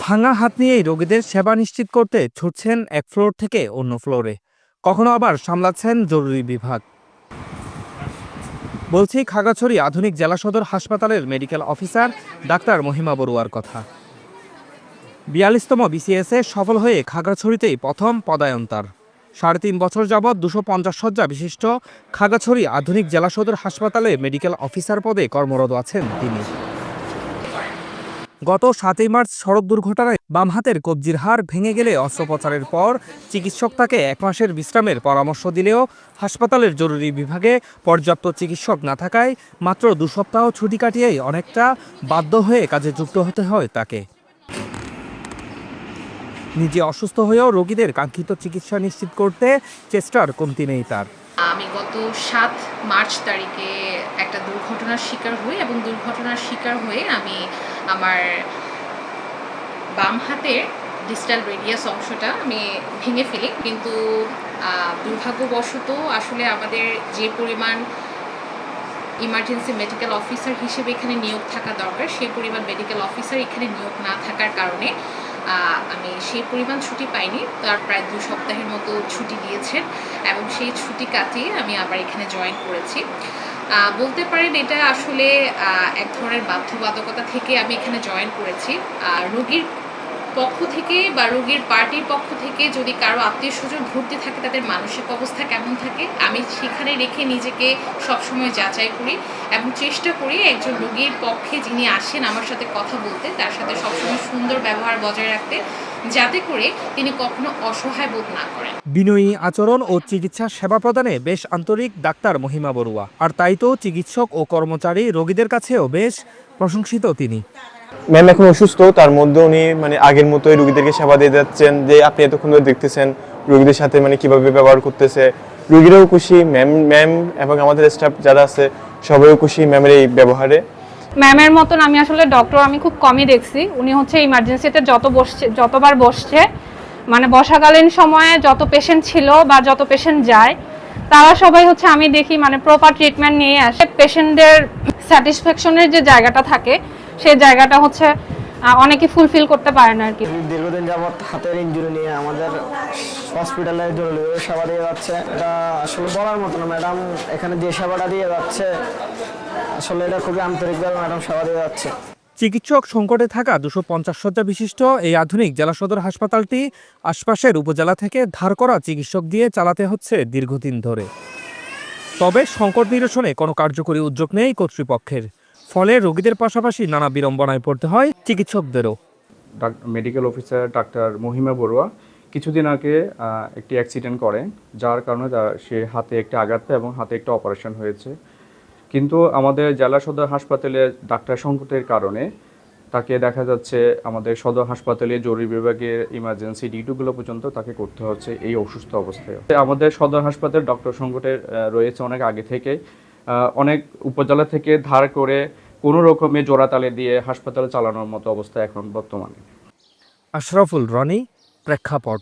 ভাঙা হাত নিয়েই রোগীদের সেবা নিশ্চিত করতে ছুটছেন এক ফ্লোর থেকে অন্য ফ্লোরে। কখনো আবার সামলাচ্ছেন জরুরি বিভাগ। বলছি, খাগড়াছড়ি আধুনিক জেলা সদর হাসপাতালের মেডিকেল অফিসার ডাক্তার মহিমা বড়ুয়ার কথা। বিয়াল্লিশতম বিসিএসে সফল হয়ে খাগড়াছড়িতেই প্রথম পদায়ন তার। সাড়ে তিন বছর যাবৎ দুশো পঞ্চাশ শয্যা বিশিষ্ট খাগড়াছড়ি আধুনিক জেলা সদর হাসপাতালে মেডিকেল অফিসার পদে কর্মরত আছেন তিনি। গত সাতই মার্চ সড়ক দুর্ঘটনায় বাম হাতের কবজির হাড় ভেঙে গেলে অস্ত্রোপচারের পর চিকিৎসক তাকে এক মাসের বিশ্রামের পরামর্শ দিলেও হাসপাতালের জরুরি বিভাগে পর্যাপ্ত চিকিৎসক না থাকায় মাত্র দু সপ্তাহ ছুটি কাটিয়েই অনেকটা বাধ্য হয়ে কাজে যুক্ত হতে হয় তাকে। নিজে অসুস্থ হয়েও রোগীদের কাঙ্ক্ষিত চিকিৎসা নিশ্চিত করতে চেষ্টার কমতি নেই তার। আমি গত সাত মার্চ তারিখে একটা দুর্ঘটনার শিকার হই এবং দুর্ঘটনার শিকার হয়ে আমি আমার বাম হাতের ডিজিটাল রেডিয়াস অংশটা আমি ভেঙে ফেলি। কিন্তু দুর্ভাগ্যবশত আসলে আমাদের যে পরিমাণ ইমার্জেন্সি মেডিকেল অফিসার হিসেবে এখানে নিয়োগ থাকা দরকার, সেই পরিমাণ মেডিকেল অফিসার এখানে নিয়োগ না থাকার কারণে আমি সেই পরিমাণ ছুটি পাইনি। তার প্রায় দু সপ্তাহের মতো ছুটি দিয়েছেন এবং সেই ছুটি কাটিয়ে আমি আবার এখানে জয়েন করেছি। বলতে পারেন এটা আসলে এক ধরনের বাধ্যবাধকতা থেকে আমি এখানে জয়েন করেছি। রোগীর পক্ষ থেকে বা রোগীর পার্টির পক্ষ থেকে যদি কারও আত্মীয় স্বজন ভর্তি থাকে, তাদের মানসিক অবস্থা কেমন থাকে, আমি সেখানে রেখে নিজেকে সবসময় যাচাই করি এবং চেষ্টা করি একজন রোগীর পক্ষে যিনি আসেন আমার সাথে কথা বলতে, তার সাথে সবসময় সুন্দর ব্যবহার বজায় রাখতে, যাতে করে তিনি কখনো অসহায় বোধ না করেন। বিনয়ী আচরণ ও চিকিৎসা সেবা প্রদানে বেশ আন্তরিক ডাক্তার মহিমা বড়ুয়া। আর তাই তো চিকিৎসক ও কর্মচারী রোগীদের কাছেও বেশ প্রশংসিত তিনি। ম্যাম এখন অসুস্থ, তার মধ্যে উনি মানে আগের মতোই রোগীদেরকে সেবা দিয়ে যাচ্ছেন যে আপনি এতক্ষণ ধরে দেখতেছেন রোগীদের সাথে মানে কীভাবে ব্যবহার করতেছে। রোগীরাও খুশি, ম্যাম ম্যাম এবং আমাদের স্টাফ যারা আছে, সবাইও খুশি ম্যামের এই ব্যবহারে। ম্যামের মতন আমি আসলে ডক্টর আমি খুব কমই দেখছি। উনি হচ্ছে ইমার্জেন্সিতে যত বসছে, যতবার বসছে মানে বসাকালীন সময়ে যত পেশেন্ট ছিল বা যত পেশেন্ট যায়, তারা সবাই হচ্ছে আমি দেখি মানে প্রপার ট্রিটমেন্ট নিয়ে আসে। পেশেন্টদের স্যাটিসফ্যাকশনের যে জায়গাটা থাকে সেই জায়গাটা হচ্ছে অনেকে ফুলফিল করতে পারে না আর কি। দীর্ঘদিন যাবৎ হাতের ইঞ্জুরি নিয়ে আমাদের হসপিটালে জরুরি সেবা দিয়ে যাচ্ছে। এটা আসলে বলার মতো না ম্যাডাম এখানে যে সেবাটা দিয়ে যাচ্ছে আসলে এটা খুবই আন্তরিকভাবে ম্যাডাম সেবা দিয়ে যাচ্ছে। চিকিৎসক সংকটে থাকা দুশো পঞ্চাশ শয্যা বিশিষ্ট এই আধুনিক জেলা সদর হাসপাতালটি আশপাশের উপজেলা থেকে ধার করা চিকিৎসক দিয়ে চালাতে হচ্ছে দীর্ঘদিন ধরে। তবে সংকট নিরসনে কোনো কার্যকরী উদ্যোগ নেই কর্তৃপক্ষের। ফলে রোগীদের পাশাপাশি নানা বিড়ম্বনায় পড়তে হয় চিকিৎসকদেরও। মেডিকেল অফিসার ডাক্তার মহিমা বড়ুয়া কিছুদিন আগে একটি অ্যাক্সিডেন্ট করে যার কারণে সে হাতে একটি আঘাত এবং হাতে একটা অপারেশন হয়েছে। কিন্তু আমাদের জেলা সদর হাসপাতালে ডাক্তার সংকটের কারণে তাকে দেখা যাচ্ছে আমাদের সদর হাসপাতালে জরুরি বিভাগের ইমার্জেন্সি ডিউটিগুলো পর্যন্ত তাকে করতে হচ্ছে এই অসুস্থ অবস্থায়। আমাদের সদর হাসপাতাল ডক্টর সংকটের রয়েছে অনেক আগে থেকে। অনেক উপজেলা থেকে ধার করে কোনো রকমে জোড়াতালে দিয়ে হাসপাতাল চালানোর মতো অবস্থা এখন বর্তমানে। আশরাফুল রনি প্রেক্ষাপট।